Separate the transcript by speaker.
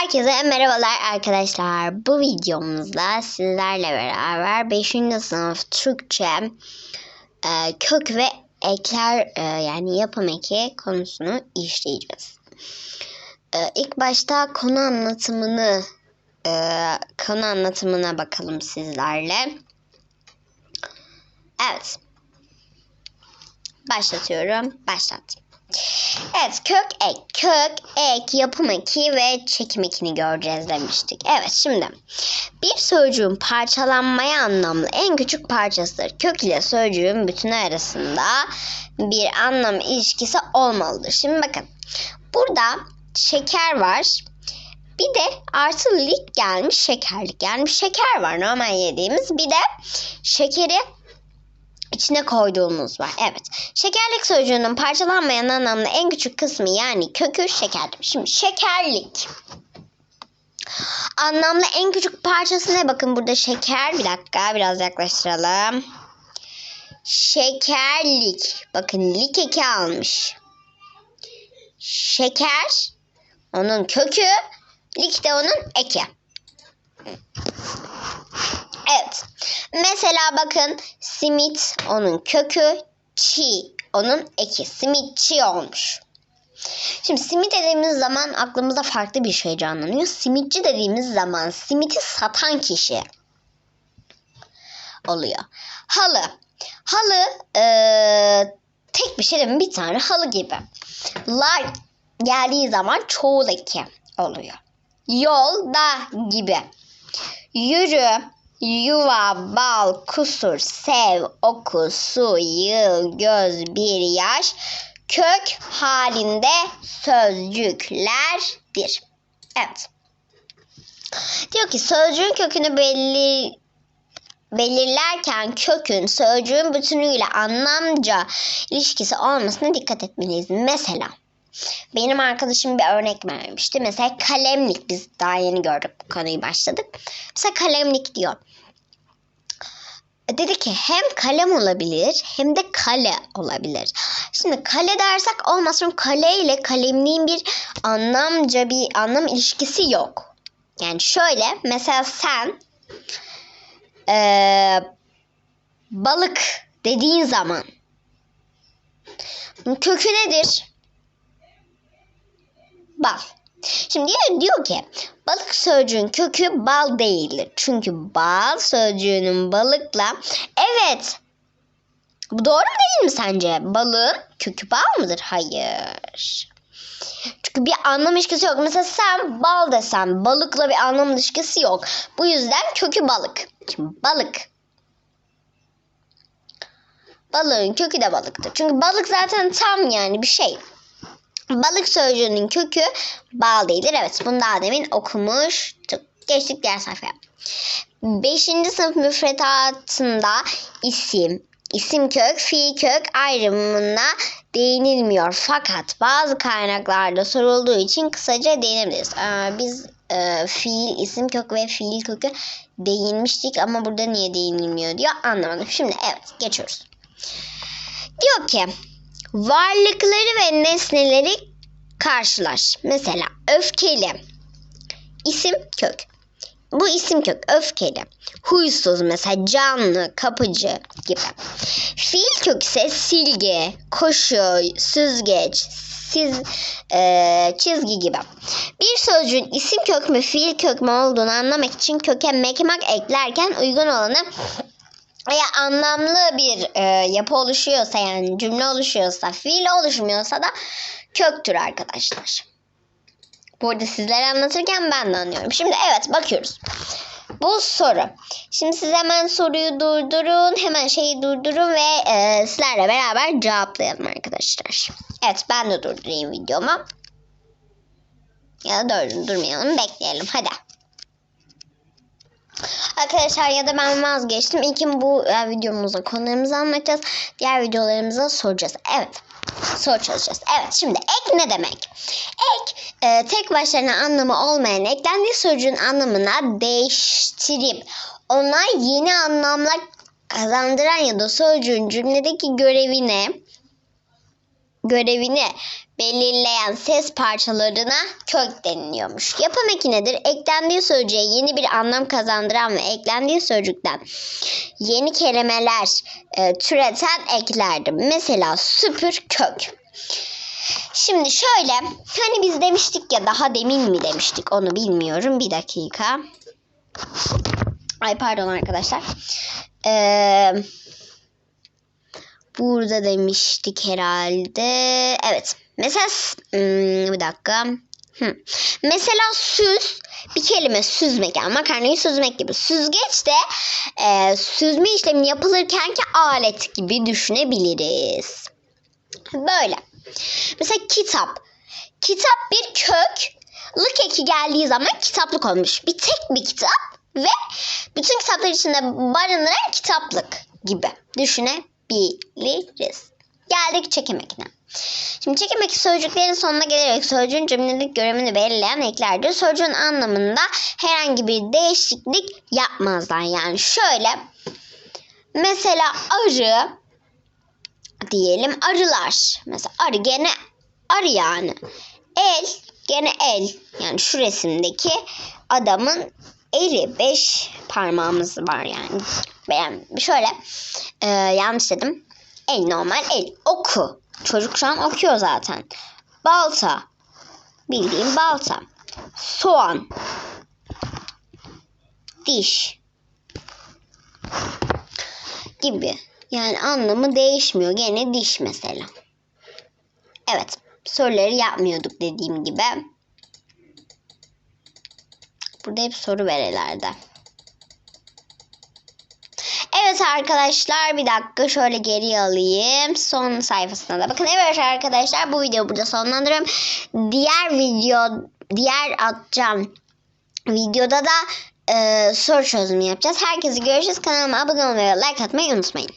Speaker 1: Herkese merhabalar arkadaşlar. Bu videomuzda sizlerle beraber 5. sınıf Türkçe e, kök ve ekler e, yani yapım eki konusunu işleyeceğiz. E, ilk başta konu anlatımını e, konu anlatımına bakalım sizlerle. Evet. Başlatıyorum. Başlat. Evet kök ek, kök ek, yapım eki ve çekim ekini göreceğiz demiştik. Evet şimdi bir sözcüğün parçalanmaya anlamlı en küçük parçasıdır. Kök ile sözcüğün bütünü arasında bir anlam ilişkisi olmalıdır. Şimdi bakın burada şeker var. Bir de artı lik gelmiş şekerlik. Bir şeker var normal yediğimiz. Bir de şekeri içine koyduğumuz var. Evet. Şekerlik sözcüğünün parçalanmayan anlamlı en küçük kısmı yani kökü şekerdir. Şimdi şekerlik. Anlamlı en küçük parçası ne? Bakın burada şeker. Bir dakika biraz yaklaştıralım. Şekerlik. Bakın lik eki almış. Şeker onun kökü. Lik de onun eki. Evet. Mesela bakın simit onun kökü, çi onun eki. Simitçi olmuş. Şimdi simit dediğimiz zaman aklımızda farklı bir şey canlanıyor. Simitçi dediğimiz zaman simiti satan kişi oluyor. Halı. Halı ee, tek bir şey değil mi? Bir tane halı gibi. Lar geldiği zaman çoğul eki oluyor. Yolda gibi. Yürü, yuva, bal, kusur, sev, oku, su, yıl, göz, bir yaş, kök halinde sözcüklerdir. Evet. Diyor ki sözcüğün kökünü belli belirlerken kökün sözcüğün bütünüyle anlamca ilişkisi olmasına dikkat etmeliyiz. Mesela benim arkadaşım bir örnek vermişti. Mesela kalemlik. Biz daha yeni gördük bu konuyu başladık. Mesela kalemlik diyor. Dedi ki hem kalem olabilir hem de kale olabilir. Şimdi kale dersek olmaz. Çünkü kale ile kalemliğin bir anlamca bir anlam ilişkisi yok. Yani şöyle mesela sen ee, balık dediğin zaman kökü nedir? Bal. Şimdi diyor, diyor ki balık sözcüğün kökü bal değildir. Çünkü bal sözcüğünün balıkla evet bu doğru değil mi sence? Balığın kökü bal mıdır? Hayır. Çünkü bir anlam ilişkisi yok. Mesela sen bal desen balıkla bir anlam ilişkisi yok. Bu yüzden kökü balık. Şimdi balık. Balığın kökü de balıktır. Çünkü balık zaten tam yani bir şey. Balık sözcüğünün kökü bal değildir. Evet bunu daha demin okumuştuk. Geçtik diğer sayfaya. Beşinci sınıf müfredatında isim, isim kök, fiil kök ayrımına değinilmiyor. Fakat bazı kaynaklarda sorulduğu için kısaca değinebiliriz. Ee, biz e, fiil, isim kök ve fiil kökü değinmiştik ama burada niye değinilmiyor diyor anlamadım. Şimdi evet geçiyoruz. Diyor ki varlıkları ve nesneleri karşılaş. Mesela öfkeli. İsim kök. Bu isim kök öfkeli. Huysuz mesela canlı, kapıcı gibi. Fiil kök ise silgi, koşu, süzgeç, siz, e, çizgi gibi. Bir sözcüğün isim kök mü fiil kök mü olduğunu anlamak için köke mekmak eklerken uygun olanı veya anlamlı bir e, yapı oluşuyorsa yani cümle oluşuyorsa fiil oluşmuyorsa da köktür arkadaşlar. Burada sizlere anlatırken ben de anlıyorum. Şimdi evet bakıyoruz. Bu soru. Şimdi siz hemen soruyu durdurun. Hemen şeyi durdurun ve e, sizlerle beraber cevaplayalım arkadaşlar. Evet ben de durdurayım videomu. Ya da durmayalım bekleyelim hadi. Arkadaşlar ya da ben vazgeçtim. İlkin bu e, videomuzda konularımızı anlatacağız. Diğer videolarımıza soracağız. Evet. Soru çalışacağız. Evet şimdi ek ne demek? Ek e, tek başlarına anlamı olmayan eklendiği sözcüğün anlamına değiştirip ona yeni anlamlar kazandıran ya da sözcüğün cümledeki görevine görevini belirleyen ses parçalarına kök deniliyormuş. Yapım eki nedir? Eklendiği sözcüğe yeni bir anlam kazandıran ve eklendiği sözcükten yeni kelimeler e, türeten eklerdir. Mesela süpür kök. Şimdi şöyle hani biz demiştik ya daha demin mi demiştik onu bilmiyorum. Bir dakika. Ay pardon arkadaşlar. Ee, burada demiştik herhalde. Evet. Mesela hmm, bir dakika. Hı. Mesela süz bir kelime süzmek yani makarnayı süzmek gibi. Süzgeç de e, süzme işlemi yapılırken ki alet gibi düşünebiliriz. Böyle. Mesela kitap. Kitap bir kök. Lık eki geldiği zaman kitaplık olmuş. Bir tek bir kitap ve bütün kitaplar içinde barındıran kitaplık gibi düşünebiliriz. Geldik çekim. Şimdi çekim eki sözcüklerin sonuna gelerek sözcüğün cümlelik görevini belirleyen eklerdir. Sözcüğün anlamında herhangi bir değişiklik yapmazlar. Yani şöyle mesela arı diyelim arılar. Mesela arı gene arı yani. El gene el. Yani şu resimdeki adamın eli. Beş parmağımız var yani. Ben şöyle e, yanlış dedim. El normal el. Oku. Çocuk şu an okuyor zaten. Balta. Bildiğim balta. Soğan. Diş. Gibi. Yani anlamı değişmiyor. Gene diş mesela. Evet. Soruları yapmıyorduk dediğim gibi. Burada hep soru verilerde. Evet arkadaşlar bir dakika şöyle geri alayım. Son sayfasına da bakın. Evet arkadaşlar bu videoyu burada sonlandırıyorum. Diğer video diğer atacağım videoda da e, soru çözümü yapacağız. Herkese görüşürüz. Kanalıma abone olmayı like atmayı unutmayın.